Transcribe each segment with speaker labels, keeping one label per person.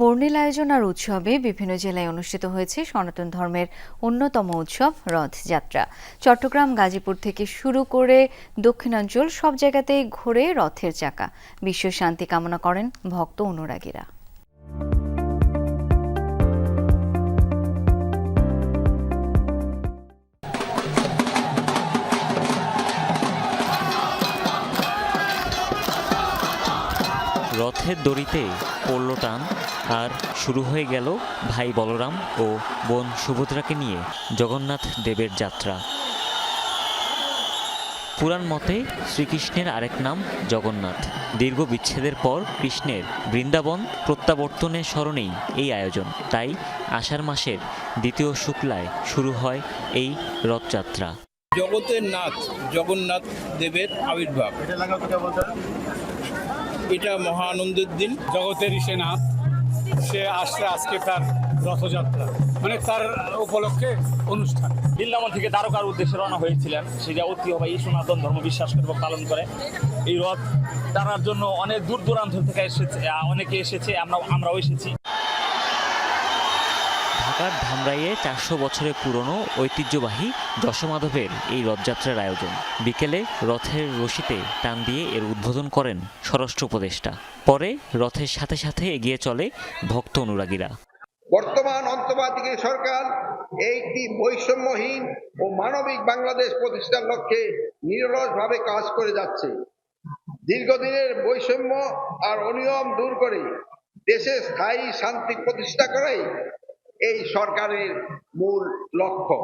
Speaker 1: বর্ণিল আয়োজন আর উৎসবে বিভিন্ন জেলায় অনুষ্ঠিত হয়েছে সনাতন ধর্মের অন্যতম উৎসব রথযাত্রা। চট্টগ্রাম, গাজীপুর থেকে শুরু করে দক্ষিণাঞ্চল সব জায়গাতেই ঘোরে রথের চাকা। বিশ্ব শান্তি কামনা করেন ভক্ত অনুরাগীরা।
Speaker 2: রথের দড়িতে পড়ল টান আর শুরু হয়ে গেল ভাই বলরাম ও বোন সুভদ্রাকে নিয়ে জগন্নাথ দেবের যাত্রা। পুরাণ মতে শ্রীকৃষ্ণের আরেক নাম জগন্নাথ। দীর্ঘ বিচ্ছেদের পর কৃষ্ণের বৃন্দাবন প্রত্যাবর্তনের স্মরণেই এই আয়োজন। তাই আষাঢ় মাসের দ্বিতীয় শুক্লায় শুরু হয় এই রথযাত্রা।
Speaker 3: জগতের নাথ জগন্নাথ দেবের আবির্ভাব। এটা মহা আনন্দের দিন
Speaker 4: জগতেরই সে নাথ। সে আসছে আজকে তার রথযাত্রা মানে তার উপলক্ষে অনুষ্ঠান।
Speaker 5: বৃন্দাবন থেকে দ্বারকার উদ্দেশ্যে রওনা হয়েছিলেন। সে যা ঐতিহ্যবাহী সনাতন ধর্ম বিশ্বাস এবং পালন করে। এই রথ টানার জন্য অনেক দূর দূরান্ত থেকে এসেছে অনেকে এসেছে আমরা আমরাও এসেছি।
Speaker 2: ঢাকার ধামরাইয়ে চারশো বছরের পুরনো ঐতিহ্যবাহী যশোমাধবের এই রথযাত্রার আয়োজন। বিকেলে রথের রশিতে টান দিয়ে এর উদ্বোধন করেন স্বরাষ্ট্র উপদেষ্টা। পরে রথের সাথে সাথে এগিয়ে চলে ভক্ত অনুরাগীরা।
Speaker 6: বর্তমান অন্তর্বাদী সরকার একটি বৈষম্যহীন ও মানবিক বাংলাদেশ প্রতিষ্ঠার লক্ষ্যে নিরলসভাবে কাজ করে যাচ্ছে। দীর্ঘদিনের বৈষম্য আর অনিয়ম দূর করে দেশে স্থায়ী শান্তি প্রতিষ্ঠা করাই এই সরকারের মূল লক্ষ্য।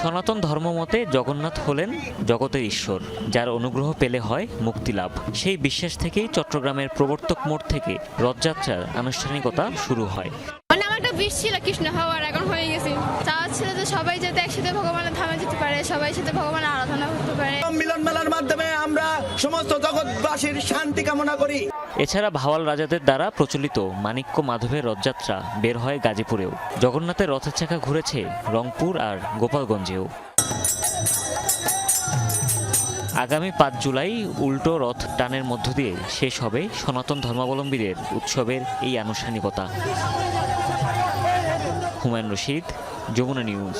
Speaker 2: সনাতন ধর্মমতে জগন্নাথ হলেন জগতের ঈশ্বর যার অনুগ্রহ পেলে হয় মুক্তিলাভ সেই বিশ্বাস থেকেই চট্টগ্রামের প্রবর্তক মোড় থেকে রথযাত্রার আনুষ্ঠানিকতা শুরু হয়।
Speaker 7: মানে আমার একটা বিষ ছিল কৃষ্ণ হওয়ার এখন হয়ে গেছি। চাওয়া ছিল যে সবাই যাতে একসাথে ভগবানের ধামে যেতে পারে সবাই সাথে ভগবানের আরাধনা করতে পারে।
Speaker 8: মিলন মেলার মাধ্যমে সমস্ত জগৎবাসীর শান্তি কামনা করি।
Speaker 2: এছাড়া ভাওয়াল রাজাদের দ্বারা প্রচলিত মানিক্য মাধবের রথযাত্রা বের হয় গাজীপুরেও। জগন্নাথের রথের চাকা ঘুরেছে রংপুর আর গোপালগঞ্জেও। আগামী পাঁচ জুলাই উল্টো রথ টানের মধ্য দিয়ে শেষ হবে সনাতন ধর্মাবলম্বীদের উৎসবের এই আনুষ্ঠানিকতা। হুমায়ুন রশিদ, যমুনা নিউজ।